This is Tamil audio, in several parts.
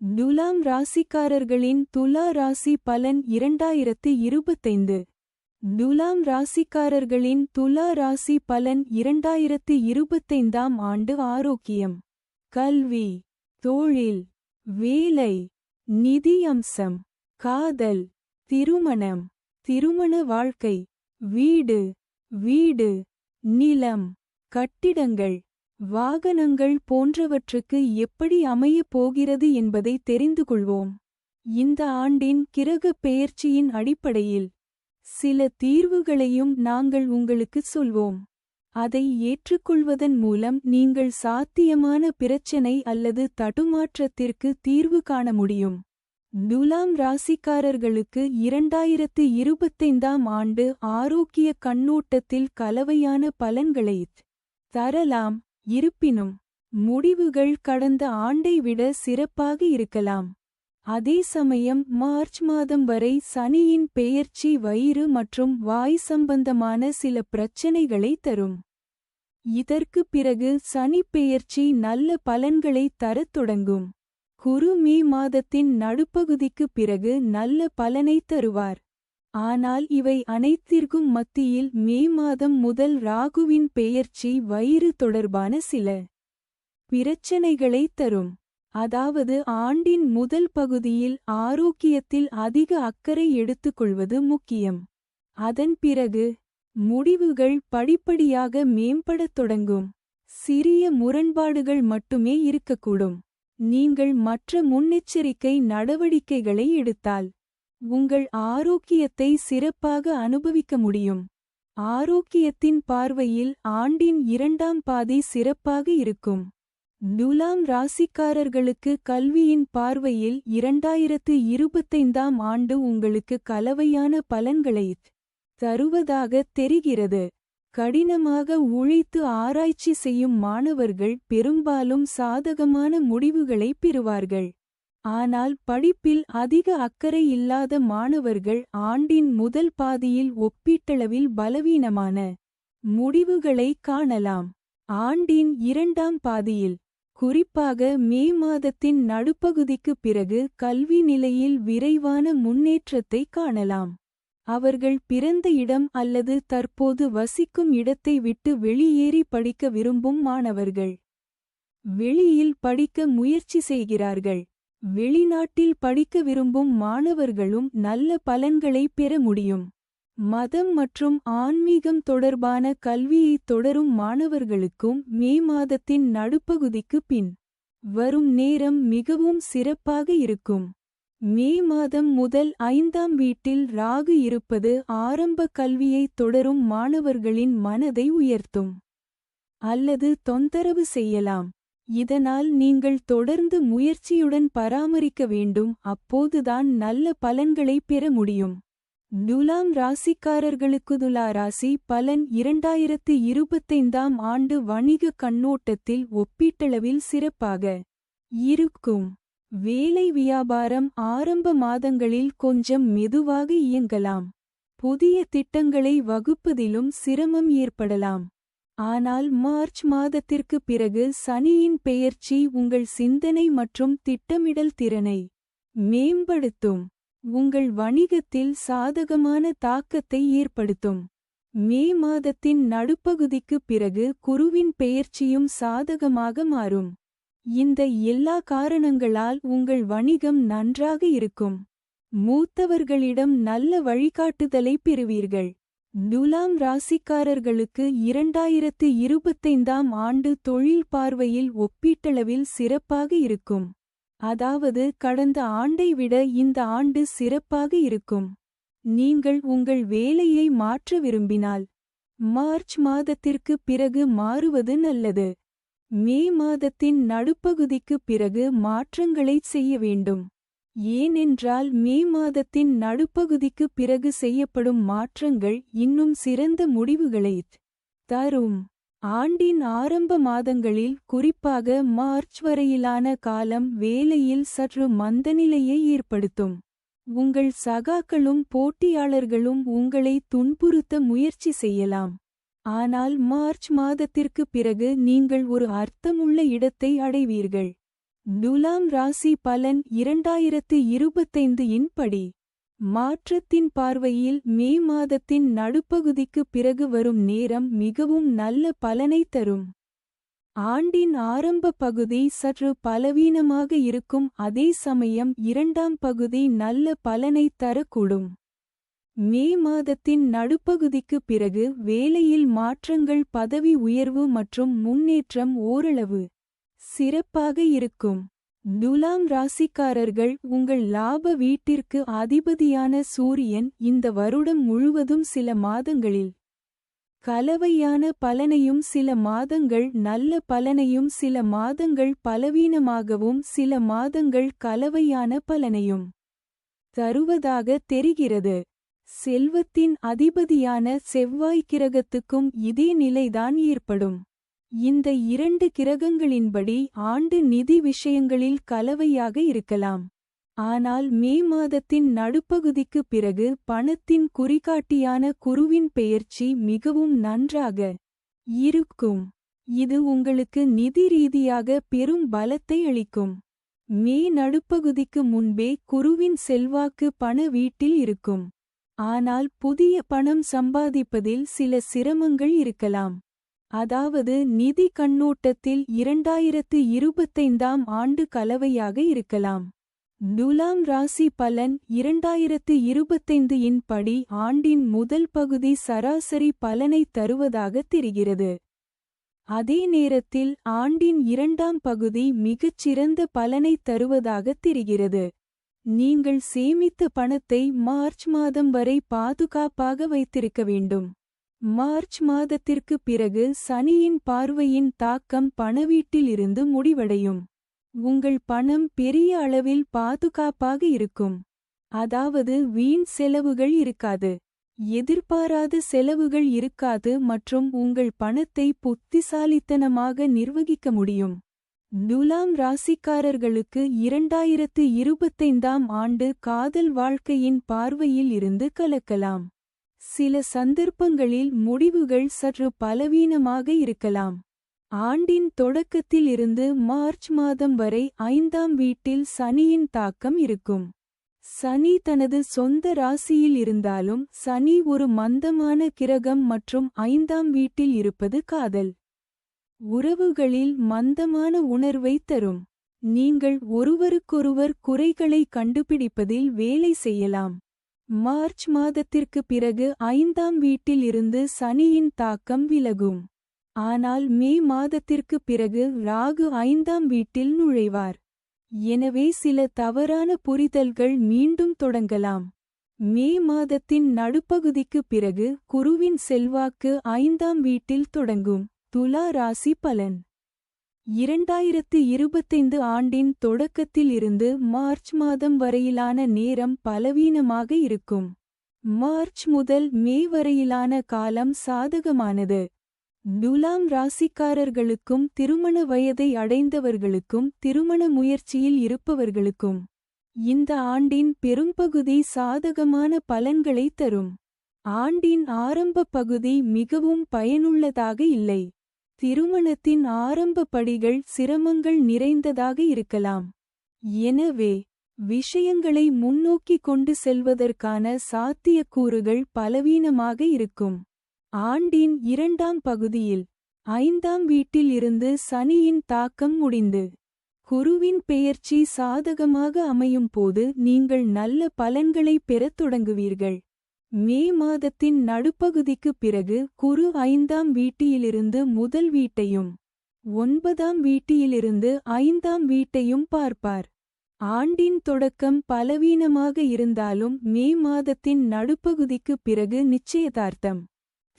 துலாம் ராசிக்காரர்களின் துலா ராசி பலன் இரண்டாயிரத்து இருபத்தைந்து. துலாம் ராசிக்காரர்களின் துலா ராசி பலன் இரண்டாயிரத்து இருபத்தைந்தாம் ஆண்டு ஆரோக்கியம். கல்வி தொழில் வேலை நிதி அம்சம் காதல் திருமணம் திருமண வாழ்க்கை வீடு வீடு நிலம் கட்டிடங்கள் வாகனங்கள் போன்றவற்றுக்கு எப்படி அமையப் போகிறது என்பதை தெரிந்து கொள்வோம். இந்த ஆண்டின் கிரகப் பெயர்ச்சியின் அடிப்படையில் சில தீர்வுகளையும் நாங்கள் உங்களுக்குச் சொல்வோம். அதை ஏற்றுக்கொள்வதன் மூலம் நீங்கள் சாத்தியமான பிரச்சனை அல்லது தடுமாற்றத்திற்கு தீர்வு காண முடியும். துலாம் ராசிக்காரர்களுக்கு இரண்டாயிரத்து இருபத்தைந்தாம் ஆண்டு ஆரோக்கிய கண்ணோட்டத்தில் கலவையான பலன்களைத் தரலாம். இருப்பினும் முடிவுகள் கடந்த ஆண்டை விட சிறப்பாக இருக்கலாம். அதே சமயம் மார்ச் மாதம் வரை சனியின் பெயர்ச்சி வயிறு மற்றும் வாய் சம்பந்தமான சில பிரச்சினைகளை தரும். இதற்கு பிறகு சனி பெயர்ச்சி நல்ல பலன்களை தரத் தொடங்கும். குரு மே மாதத்தின் நடுப்பகுதிக்கு பிறகு நல்ல பலனைத் தருவார். ஆனால் இவை அனைத்திற்கும் மத்தியில் மே மாதம் முதல் ராகுவின் பெயர்ச்சி வயிறு தொடர்பான சில பிரச்சனைகளை தரும். அதாவது ஆண்டின் முதல் பகுதியில் ஆரோக்கியத்தில் அதிக அக்கறை எடுத்துக்கொள்வது முக்கியம். அதன் பிறகு முடிவுகள் படிப்படியாக மேம்படத் தொடங்கும். சிறிய முரண்பாடுகள் மட்டுமே இருக்கக்கூடும். நீங்கள் மற்ற முன்னெச்சரிக்கை நடவடிக்கைகளை எடுத்தால் உங்கள் ஆரோக்கியத்தை சிறப்பாக அனுபவிக்க முடியும். ஆரோக்கியத்தின் பார்வையில் ஆண்டின் இரண்டாம் பாதி சிறப்பாக இருக்கும். துலாம் ராசிக்காரர்களுக்கு கல்வியின் பார்வையில் இரண்டாயிரத்து இருபத்தைந்தாம் ஆண்டு உங்களுக்கு கலவையான பலன்களைத் தருவதாக தெரிகிறது. கடினமாக உழைத்து ஆராய்ச்சி செய்யும் மாணவர்கள் பெரும்பாலும் சாதகமான முடிவுகளை பெறுவார்கள். ஆனால் படிப்பில் அதிக அக்கறை இல்லாத மாணவர்கள் ஆண்டின் முதல் பாதியில் ஒப்பீட்டளவில் பலவீனமான முடிவுகளை காணலாம். ஆண்டின் இரண்டாம் பாதியில் குறிப்பாக மே மாதத்தின் நடுப்பகுதிக்கு பிறகு கல்வி நிலையில் விரைவான முன்னேற்றத்தை காணலாம். அவர்கள் பிறந்த இடம் அல்லது தற்போது வசிக்கும் இடத்தை விட்டு வெளியேறி படிக்க விரும்பும் மாணவர்கள். வெளியில் படிக்க முயற்சி செய்கிறார்கள். வெளிநாட்டில் படிக்க விரும்பும் மாணவர்களும் நல்ல பலன்களை பெற முடியும். மதம் மற்றும் ஆன்மீகம் தொடர்பான கல்வியை தொடரும் மாணவர்களுக்கும் மே மாதத்தின் நடுப்பகுதிக்கு பின் வரும் நேரம் மிகவும் சிறப்பாக இருக்கும். மே மாதம் முதல் ஐந்தாம் வீட்டில் ராகு இருப்பது ஆரம்ப கல்வியை தொடரும் மாணவர்களின் மனதை உயர்த்தும். அல்லது தொந்தரவு செய்யலாம். இதனால் நீங்கள் தொடர்ந்து முயற்சியுடன் பராமரிக்க வேண்டும் அப்போதுதான் நல்ல பலன்களை பெற முடியும். துலாம் ராசிக்காரர்களுக்கு துலா ராசி பலன் இரண்டாயிரத்து இருபத்தைந்தாம் ஆண்டு வணிக கண்ணோட்டத்தில் ஒப்பீட்டளவில் சிறப்பாக இருக்கும். வேலை வியாபாரம் ஆரம்ப மாதங்களில் கொஞ்சம் மெதுவாக இயங்கலாம். புதிய திட்டங்களை வகுப்பதிலும் சிரமம் ஏற்படலாம். ஆனால் மார்ச் மாதத்திற்கு பிறகு சனியின் பெயர்ச்சி உங்கள் சிந்தனை மற்றும் திட்டமிடல் திறனை மேம்படுத்தும். உங்கள் வணிகத்தில் சாதகமான தாக்கத்தை ஏற்படுத்தும். மே மாதத்தின் நடுப்பகுதிக்குப் பிறகு குருவின் பெயர்ச்சியும் சாதகமாக மாறும். இந்த எல்லா காரணங்களால் உங்கள் வணிகம் நன்றாக இருக்கும். மூத்தவர்களிடம் நல்ல வழிகாட்டுதலை பெறுவீர்கள். துலாம் ராசிக்காரர்களுக்கு இரண்டாயிரத்து இருபத்தைந்தாம் ஆண்டு தொழில் பார்வையில் ஒப்பீட்டளவில் சிறப்பாக இருக்கும். அதாவது கடந்த ஆண்டை விட இந்த ஆண்டு சிறப்பாக இருக்கும். நீங்கள் உங்கள் வேலையை மாற்ற விரும்பினால் மார்ச் மாதத்திற்கு பிறகு மாறுவது நல்லது. மே மாதத்தின் நடுப்பகுதிக்குப் பிறகு மாற்றங்களைச் செய்ய வேண்டும். ஏனென்றால் மே மாதத்தின் நடுப்பகுதிக்குப் பிறகு செய்யப்படும் மாற்றங்கள் இன்னும் சிறந்த முடிவுகளைத் தரும். ஆண்டின் ஆரம்ப மாதங்களில் குறிப்பாக மார்ச் வரையிலான காலம் வேலையில் சற்று மந்தநிலையை ஏற்படுத்தும். உங்கள் சகாக்களும் போட்டியாளர்களும் உங்களை துன்புறுத்த முயற்சி செய்யலாம். ஆனால் மார்ச் மாதத்திற்கு பிறகு நீங்கள் ஒரு அர்த்தமுள்ள இடத்தை அடைவீர்கள். துலாம் ராசி பலன் இரண்டாயிரத்து இருபத்தைந்து இன்படி மாற்றத்தின் பார்வையில் மே மாதத்தின் நடுப்பகுதிக்கு பிறகு வரும் நேரம் மிகவும் நல்ல பலனை தரும். ஆண்டின் ஆரம்ப பகுதி சற்று பலவீனமாக இருக்கும் அதே சமயம் இரண்டாம் பகுதி நல்ல பலனை தரக்கூடும். மே மாதத்தின் நடுப்பகுதிக்கு பிறகு வேலையில் மாற்றங்கள் பதவி உயர்வு மற்றும் முன்னேற்றம் ஓரளவு. சிறப்பாக இருக்கும். துலாம் ராசிக்காரர்கள் உங்கள் லாப வீட்டிற்கு அதிபதியான சூரியன் இந்த வருடம் முழுவதும் சில மாதங்களில் கலவையான பலனையும் சில மாதங்கள் நல்ல பலனையும் சில மாதங்கள் பலவீனமாகவும் சில மாதங்கள் கலவையான பலனையும் தருவதாக தெரிகிறது. செல்வத்தின் அதிபதியான செவ்வாய் கிரகத்துக்கும் இதே நிலைதான் ஏற்படும். இந்த இரண்டு கிரகங்களின்படி ஆண்டு நிதி விஷயங்களில் கலவையாக இருக்கலாம். ஆனால் மே மாதத்தின் நடுப்பகுதிக்கு பிறகு பணத்தின் குறிகாட்டியான குருவின் பெயர்ச்சி மிகவும் நன்றாக இருக்கும். இது உங்களுக்கு நிதி ரீதியாக பெரும் பலத்தை அளிக்கும். மே நடுப்பகுதிக்கு முன்பே குருவின் செல்வாக்கு பண வீட்டில் இருக்கும். ஆனால் புதிய பணம் சம்பாதிப்பதில் சில சிரமங்கள் இருக்கலாம். அதாவது நிதி கண்ணோட்டத்தில் இரண்டாயிரத்து இருபத்தைந்தாம் ஆண்டு கலவையாக இருக்கலாம். துலாம் ராசி பலன் இரண்டாயிரத்து இருபத்தைந்து இன் படி ஆண்டின் முதல் பகுதி சராசரி பலனை தருவதாக தெரிகிறது. அதே நேரத்தில் ஆண்டின் இரண்டாம் பகுதி மிகச்சிறந்த பலனைத் பலனை தருவதாக தெரிகிறது. நீங்கள் சேமித்த பணத்தை மார்ச் மாதம் வரை பாதுகாப்பாக வைத்திருக்க வேண்டும். மார்ச் மாதத்திற்கு பிறகு சனியின் பார்வையின் தாக்கம் பணவீட்டில் இருந்து முடிவடையும். உங்கள் பணம் பெரிய அளவில் பாதுகாப்பாக இருக்கும். அதாவது வீண் செலவுகள் இருக்காது. எதிர்பாராத செலவுகள் இருக்காது மற்றும் உங்கள் பணத்தை புத்திசாலித்தனமாக நிர்வகிக்க முடியும். துலாம் ராசிக்காரர்களுக்கு இரண்டாயிரத்து இருபத்தைந்தாம் ஆண்டு காதல் வாழ்க்கையின் பார்வையில் இருந்து கலக்கலாம். சில சந்தர்ப்பங்களில் முடிவுகள் சற்று பலவீனமாக இருக்கலாம். ஆண்டின் தொடக்கத்தில் இருந்து மார்ச் மாதம் வரை ஐந்தாம் வீட்டில் சனியின் தாக்கம் இருக்கும். சனி தனது சொந்த ராசியில் இருந்தாலும் சனி ஒரு மந்தமான கிரகம் மற்றும் ஐந்தாம் வீட்டில் இருப்பது காதல். உறவுகளில் மந்தமான உணர்வை தரும். நீங்கள் ஒருவருக்கொருவர் குறைகளை கண்டுபிடிப்பதில் வேலை செய்யலாம். மார்ச் மாதத்திற்கு பிறகு ஐந்தாம் வீட்டில் இருந்து சனியின் தாக்கம் விலகும். ஆனால் மே மாதத்திற்கு பிறகு ராகு ஐந்தாம் வீட்டில் நுழைவார். எனவே சில தவறான புரிதல்கள் மீண்டும் தொடங்கலாம். மே மாதத்தின் நடுப்பகுதிக்கு பிறகு குருவின் செல்வாக்கு ஐந்தாம் வீட்டில் தொடங்கும். துலா ராசி பலன். இரண்டாயிரத்து இருபத்தைந்து ஆண்டின் தொடக்கத்தில் இருந்து மார்ச் மாதம் வரையிலான நேரம் பலவீனமாக இருக்கும். மார்ச் முதல் மே வரையிலான காலம் சாதகமானது. துலாம் ராசிக்காரர்களுக்கும் திருமண வயதை அடைந்தவர்களுக்கும் திருமண முயற்சியில் இருப்பவர்களுக்கும் இந்த ஆண்டின் பெரும்பகுதி சாதகமான பலன்களை தரும். ஆண்டின் ஆரம்ப பகுதி மிகவும் பயனுள்ளதாக இல்லை. திருமணத்தின் ஆரம்ப படிகள் சிரமங்கள் நிறைந்ததாக இருக்கலாம். எனவே விஷயங்களை முன்னோக்கி கொண்டு செல்வதற்கான சாத்தியக்கூறுகள் பலவீனமாக இருக்கும். ஆண்டின் இரண்டாம் பகுதியில் ஐந்தாம் வீட்டில் இருந்து சனியின் தாக்கம் முடிந்து குருவின் பெயர்ச்சி சாதகமாக அமையும் போது நீங்கள் நல்ல பலன்களை பெறத் தொடங்குவீர்கள். மே மாதத்தின் நடுப்பகுதிக்கு பிறகு குரு ஐந்தாம் வீட்டியிலிருந்து முதல் வீட்டையும் ஒன்பதாம் வீட்டியிலிருந்து ஐந்தாம் வீட்டையும் பார்ப்பார். ஆண்டின் தொடக்கம் பலவீனமாக இருந்தாலும் மே மாதத்தின் நடுப்பகுதிக்கு பிறகு நிச்சயதார்த்தம்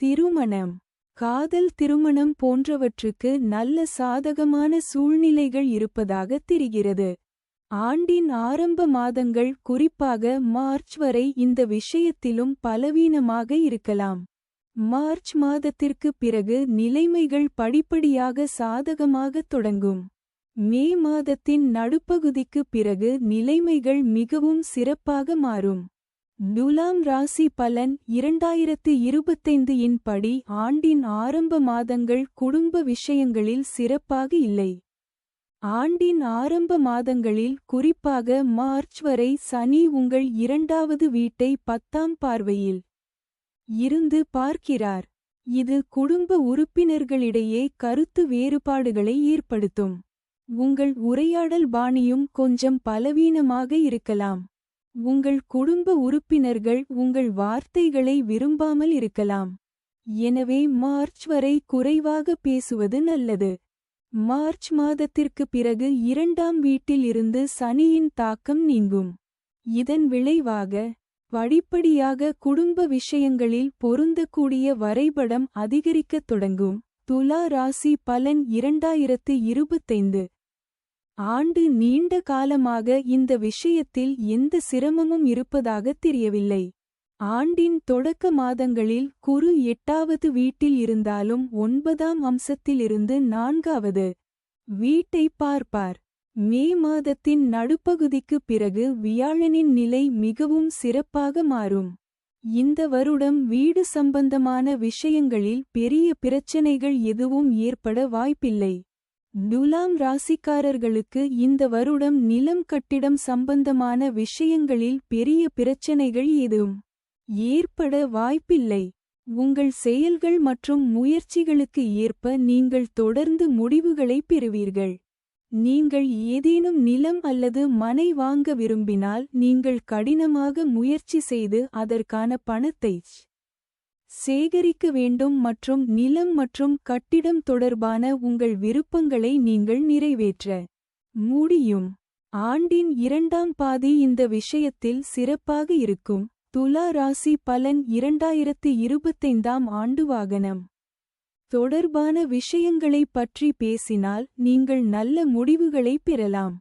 திருமணம் காதல் திருமணம் போன்றவற்றுக்கு நல்ல சாதகமான சூழ்நிலைகள் இருப்பதாக தெரிகிறது. ஆண்டின் ஆரம்ப மாதங்கள் குறிப்பாக மார்ச் வரை இந்த விஷயத்திலும் பலவீனமாக இருக்கலாம். மார்ச் மாதத்திற்கு பிறகு நிலைமைகள் படிப்படியாக சாதகமாகத் தொடங்கும். மே மாதத்தின் நடுப்பகுதிக்கு பிறகு நிலைமைகள் மிகவும் சிறப்பாக மாறும். துலாம் ராசி பலன் இரண்டாயிரத்து இருபத்தைந்து இன் படி ஆண்டின் ஆரம்ப மாதங்கள் குடும்ப விஷயங்களில் சிறப்பாக இல்லை. ஆண்டின் ஆரம்ப மாதங்களில் குறிப்பாக மார்ச் வரை சனி உங்கள் இரண்டாவது வீட்டை பத்தாம் பார்வையில் இருந்து பார்க்கிறார். இது குடும்ப உறுப்பினர்களிடையே கருத்து வேறுபாடுகளை ஏற்படுத்தும். உங்கள் உரையாடல் பாணியும் கொஞ்சம் பலவீனமாக இருக்கலாம். உங்கள் குடும்ப உறுப்பினர்கள் உங்கள் வார்த்தைகளை விரும்பாமல் இருக்கலாம். எனவே மார்ச் வரை குறைவாக பேசுவது நல்லது. மார்ச் மாதத்திற்கு பிறகு இரண்டாம் வீட்டில் இருந்து சனியின் தாக்கம் நீங்கும். இதன் விளைவாக படிப்படியாக குடும்ப விஷயங்களில் பொருந்தக்கூடிய வரைபடம் அதிகரிக்கத் தொடங்கும். துலா ராசி பலன் இரண்டாயிரத்து இருபத்தைந்து. ஆண்டு நீண்ட காலமாக இந்த விஷயத்தில் எந்த சிரமமும் இருப்பதாகத் தெரியவில்லை. ஆண்டின் தொடக்க மாதங்களில் குரு எட்டாவது வீட்டில் இருந்தாலும் ஒன்பதாம் அம்சத்திலிருந்து நான்காவது வீட்டை பார்ப்பார். மே மாதத்தின் நடுப்பகுதிக்கு பிறகு வியாழனின் நிலை மிகவும் சிறப்பாக மாறும். இந்த வருடம் வீடு சம்பந்தமான விஷயங்களில் பெரிய பிரச்சனைகள் எதுவும் ஏற்பட வாய்ப்பில்லை. துலாம் ராசிக்காரர்களுக்கு இந்த வருடம் நிலம் கட்டிடம் சம்பந்தமான விஷயங்களில் பெரிய பிரச்சனைகள் எதுவும் ஏற்பட வாய்ப்பில்லை. உங்கள் செயல்கள் மற்றும் முயற்சிகளுக்கு ஏற்ப நீங்கள் தொடர்ந்து முடிவுகளை பெறுவீர்கள். நீங்கள் ஏதேனும் நிலம் அல்லது மனை வாங்க விரும்பினால் நீங்கள் கடினமாக முயற்சி செய்து அதற்கான பணத்தை சேகரிக்க வேண்டும் மற்றும் நிலம் மற்றும் கட்டிடம் தொடர்பான உங்கள் விருப்பங்களை நீங்கள் நிறைவேற்ற முடியும். ஆண்டின் இரண்டாம் பாதி இந்த விஷயத்தில் சிறப்பாக இருக்கும். துலா ராசி பலன் இரண்டாயிரத்து இருபத்தைந்தாம் ஆண்டு வாகனம். தொடர்பான விஷயங்களைப் பற்றி பேசினால் நீங்கள் நல்ல முடிவுகளை பெறலாம்.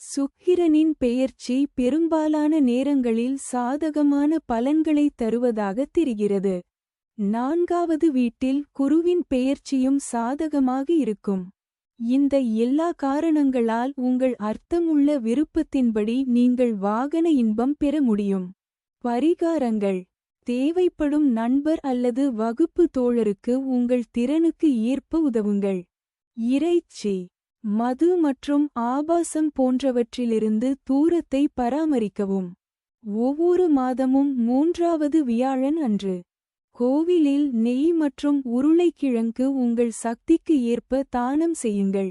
சுக்கிரனின் பெயர்ச்சி பெரும்பாலான நேரங்களில் சாதகமான பலன்களை தருவதாகத் தெரிகிறது. நான்காவது வீட்டில் குருவின் பெயர்ச்சியும் சாதகமாக இருக்கும். இந்த எல்லா காரணங்களால் உங்கள் அர்த்தமுள்ள விருப்பத்தின்படி நீங்கள் வாகன இன்பம் பெற முடியும். பரிகாரங்கள். தேவைப்படும் நண்பர் அல்லது வகுப்பு தோழருக்கு உங்கள் திறனுக்கு ஏற்ப உதவுங்கள். இறைச்சி மது மற்றும் ஆபாசம் போன்றவற்றிலிருந்து தூரத்தை பராமரிக்கவும். ஒவ்வொரு மாதமும் மூன்றாவது வியாழன் அன்று. கோவிலில் நெய் மற்றும் உருளைக்கிழங்கு உங்கள் சக்திக்கு ஏற்ப தானம் செய்யுங்கள்.